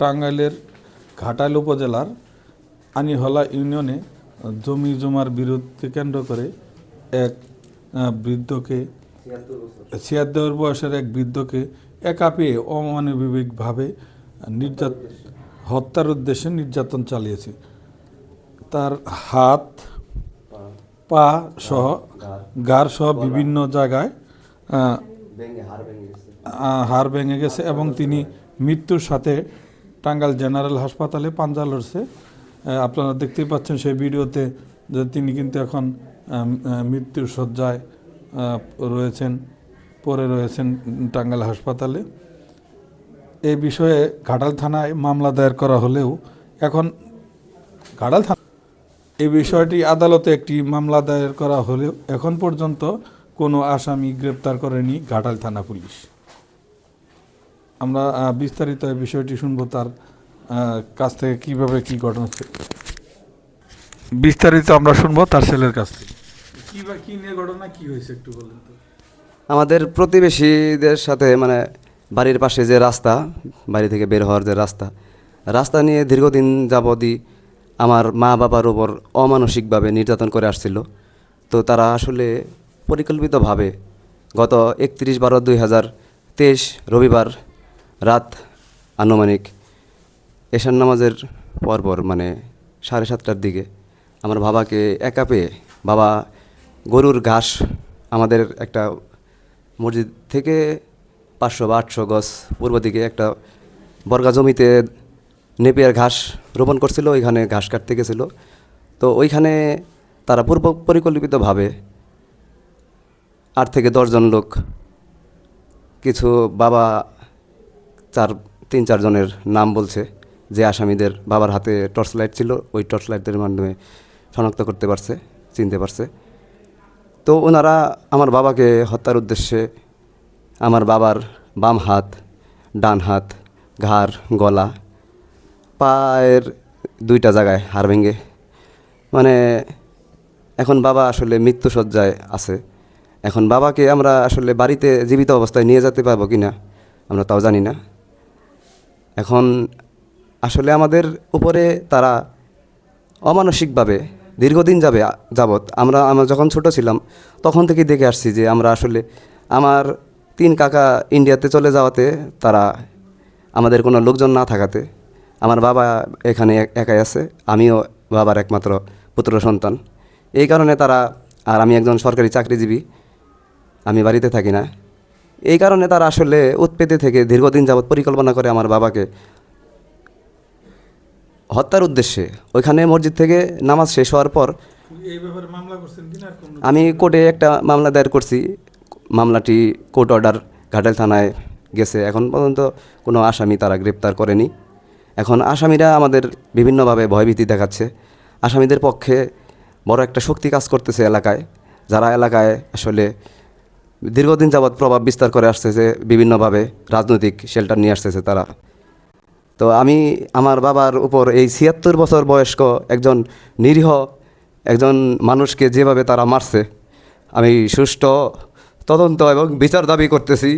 টাঙ্গাইলের ঘাটাইল উপজেলার আনিহলা ইউনিয়নে জমি জমার বিরোধকে কেন্দ্র করে এক বৃদ্ধকে, ছিয়াত্তর বয়সের এক বৃদ্ধকে একা পেয়ে অমানবিকভাবে নির্যাত, হত্যার উদ্দেশ্যে নির্যাতন চালিয়েছে। তার হাত, পা সহ গার সহ বিভিন্ন জায়গায় হাড় ভেঙে গেছে এবং তিনি মৃত্যুর সাথে টাঙ্গাইল জেনারেল হাসপাতালে পাঞ্জা লড়ছে। আপনারা দেখতেই পাচ্ছেন সেই ভিডিওতে যে তিনি কিন্তু এখন মৃত্যুর শয্যায় রয়েছেন, পড়ে রয়েছেন টাঙ্গাইল হাসপাতালে। এই বিষয়ে ঘাটাল থানায় মামলা দায়ের করা হলেও এখন ঘাটাল থানা এই বিষয়টি আদালতে একটি মামলা দায়ের করা হলেও এখন পর্যন্ত কোনো আসামি গ্রেপ্তার করেনি ঘাটাল থানা পুলিশ। আমরা বিস্তারিত বিষয়টি শুনব তার কাছ থেকে কীভাবে কি ঘটনা। বিস্তারিত আমরা শুনব তার ছেলের কাছ থেকে। কি বা, কি নিয়ে ঘটনা, কি হয়েছে একটু বলেন তো। আমাদের প্রতিবেশীদের সাথে মানে বাড়ির পাশে যে রাস্তা, বাড়ি থেকে বের হওয়ার যে রাস্তা রাস্তা নিয়ে দীর্ঘদিন যাবতই আমার মা বাবার উপর অমানসিকভাবে নির্যাতন করে আসছিল। তো তারা আসলে পরিকল্পিতভাবে গত একত্রিশ বারো দুই হাজার তেইশ রবিবার রাত আনুমানিক এশান নামাজের পরপর মানে সাড়ে সাতটার দিকে, আমার বাবাকে একা পেয়ে, বাবা গরুর ঘাস আমাদের একটা মসজিদ থেকে পাঁচশো বা আটশো গজ পূর্ব দিকে একটা বর্গা জমিতে নেপিয়ার ঘাস রোপণ করছিল, ওইখানে ঘাস কাটতে গেছিল। তো ওইখানে তারা পূর্ব পরিকল্পিতভাবে আট থেকে দশজন লোক, কিছু বাবা চার, তিন চারজনের নাম বলছে যে আসামিদের বাবার হাতে টর্চ লাইট ছিল, ওই টর্চ লাইটের মাধ্যমে শনাক্ত করতে পারছে, চিনতে পারছে। তো ওনারা আমার বাবাকে হত্যার উদ্দেশ্যে আমার বাবার বাম হাত, ডান হাত, ঘাড়, গলা পায়ের দুইটা জায়গায় হাড় ভেঙে মানে এখন বাবা আসলে মৃত্যুসজ্জায় আছে। এখন বাবাকে আমরা আসলে বাড়িতে জীবিত অবস্থায় নিয়ে যেতে পারব কি না আমরা তাও জানি না। এখন আসলে আমাদের উপরে তারা অমানসিকভাবে দীর্ঘদিন যাবে, যাবৎ আমরা আমরা যখন ছোট ছিলাম, তখন থেকেই দেখে আসছি যে আমরা আসলে আমার তিন কাকা ইন্ডিয়াতে চলে যাওয়াতে তারা আমাদের কোনো লোকজন না থাকাতে আমার বাবা এখানে একাই আছে, আমিও বাবার একমাত্র পুত্র সন্তান। এই কারণে তারা, আর আমি একজন সরকারি চাকরিজীবী, আমি বাড়িতে থাকি না। এই কারণে তারা আসলে উৎপেতে থেকে দীর্ঘদিন যাবৎ পরিকল্পনা করে আমার বাবাকে হত্যার উদ্দেশ্যে। ওইখানে মসজিদ থেকে নামাজ শেষ হওয়ার পর আমি কোর্টে একটা মামলা দায়ের করছি। মামলাটি কোর্ট অর্ডার ঘাটাল থানায় গেছে। এখন পর্যন্ত কোনো আসামি তারা গ্রেপ্তার করেনি। এখন আসামিরা আমাদের বিভিন্নভাবে ভয়ভীতি দেখাচ্ছে। আসামিদের পক্ষে বড় একটা শক্তি কাজ করতেছে এলাকায়। যারা এলাকায় আসলে দীর্ঘদিন যাবৎ প্রভাব বিস্তার করে আসতেছে বিভিন্নভাবে, রাজনৈতিক শেল্টার নিয়ে আসতেছে তারা। তো আমি আমার বাবার উপর এই ছিয়াত্তর বছর বয়স্ক একজন নিরীহ, একজন মানুষকে যেভাবে তারা মারছে, আমি সুষ্ঠু তদন্ত এবং বিচার দাবি করতেছি।